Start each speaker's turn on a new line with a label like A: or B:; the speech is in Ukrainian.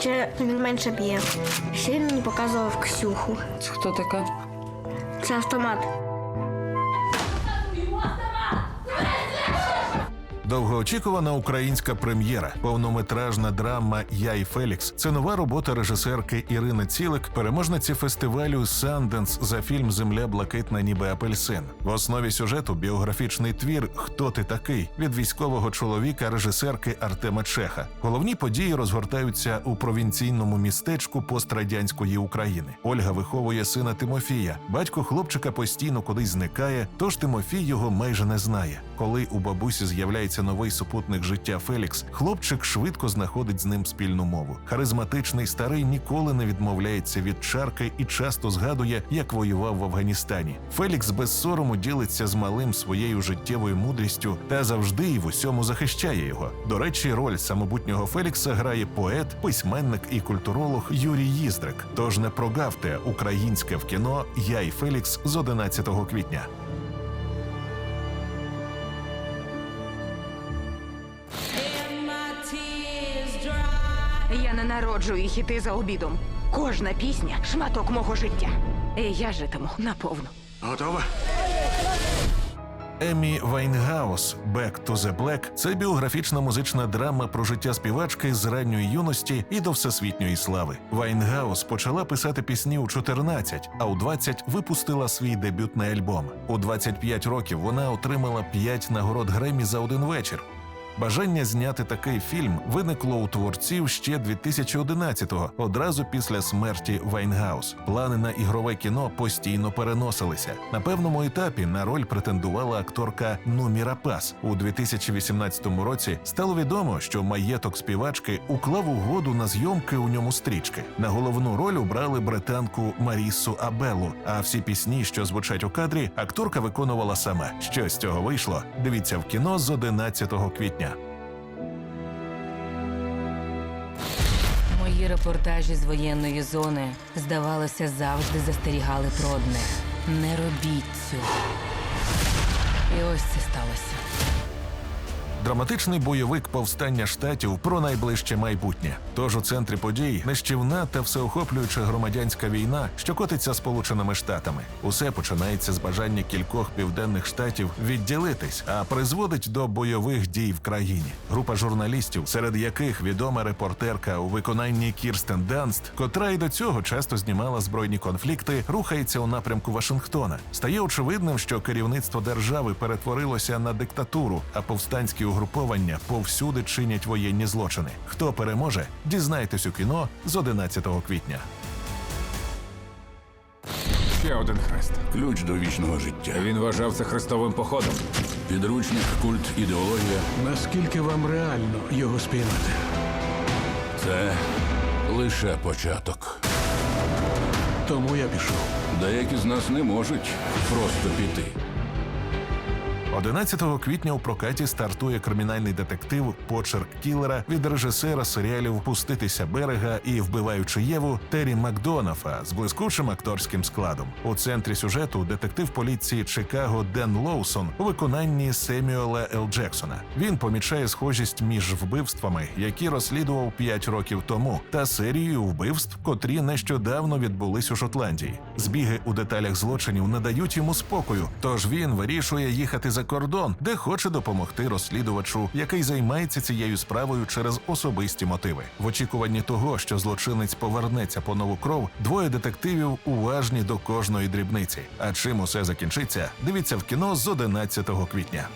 A: наче він менше б'є. Ще він мені показував Ксюху.
B: Це хто така?
A: Це автомат.
C: Довгоочікувана українська прем'єра, повнометражна драма Я і Фелікс. Це нова робота режисерки Ірини Цілик, переможниці фестивалю Санденс за фільм Земля блакитна, ніби апельсин. В основі сюжету біографічний твір Хто ти такий від військового чоловіка режисерки Артема Чеха. Головні події розгортаються у провінційному містечку пострадянської України. Ольга виховує сина Тимофія. Батько хлопчика постійно кудись зникає, тож Тимофій його майже не знає. Коли у бабусі з'являється новий супутник життя Фелікс, хлопчик швидко знаходить з ним спільну мову. Харизматичний старий ніколи не відмовляється від чарки і часто згадує, як воював в Афганістані. Фелікс без сорому ділиться з малим своєю життєвою мудрістю та завжди і в усьому захищає його. До речі, роль самобутнього Фелікса грає поет, письменник і культуролог Юрій Їздрик. Тож не прогавте українське в кіно Я і Фелікс з 11 квітня.
D: Я не народжую хіти за обідом. Кожна пісня шматок мого життя. І я житиму наповну.
E: Готова?
C: Емі Вайнгаус «Back to the Black» – це біографічна музична драма про життя співачки з ранньої юності і до всесвітньої слави. Вайнгаус почала писати пісні у 14, а у 20 випустила свій дебютний альбом. У 25 років вона отримала 5 нагород Гремі за один вечір. Бажання зняти такий фільм виникло у творців ще 2011-го, одразу після смерті Вайнгаус. Плани на ігрове кіно постійно переносилися. На певному етапі на роль претендувала акторка Нумі Рапас. У 2018 році стало відомо, що маєток співачки уклав угоду на зйомки у ньому стрічки. На головну роль обрали британку Марісу Абелу. А всі пісні, що звучать у кадрі, акторка виконувала сама. Що з цього вийшло? Дивіться в кіно з 11 квітня.
B: Мої репортажі з воєнної зони, здавалося, завжди застерігали про одне: не робіть цього. І ось це сталося.
C: Драматичний бойовик повстання штатів про найближче майбутнє. Тож у центрі подій нищівна та всеохоплююча громадянська війна, що котиться сполученими штатами. Усе починається з бажання кількох південних штатів відділитись, а призводить до бойових дій в країні. Група журналістів, серед яких відома репортерка у виконанні Кірстен Данст, котра й до цього часто знімала збройні конфлікти, рухається у напрямку Вашингтона. Стає очевидним, що керівництво держави перетворилося на диктатуру, а повстанські угруповання повсюди чинять воєнні злочини. Хто переможе, дізнайтесь у кіно з 11 квітня.
F: Ще один хрест.
E: Ключ до вічного життя.
F: Він вважав це хрестовим походом.
E: Підручник, культ, ідеологія
G: Наскільки вам реально його спіймати?
E: це лише початок.
G: Тому я пішов.
E: Деякі з нас не можуть просто піти.
C: 11 квітня у прокаті стартує кримінальний детектив Почерк кілера від режисера серіалів Пуститися берега і Вбиваючи Єву Террі Макдонафа з блискучим акторським складом. У центрі сюжету детектив поліції Чикаго Ден Лоусон у виконанні Семюела Л. Джексона. Він помічає схожість між вбивствами, які розслідував 5 років тому, та серією вбивств, котрі нещодавно відбулись у Шотландії. Збіги у деталях злочинів не дають йому спокою, тож він вирішує їхати за кордон, де хоче допомогти розслідувачу, який займається цією справою через особисті мотиви. В очікуванні того, що злочинець повернеться по нову кров, двоє детективів уважні до кожної дрібниці. А чим усе закінчиться, дивіться в кіно з 11 квітня.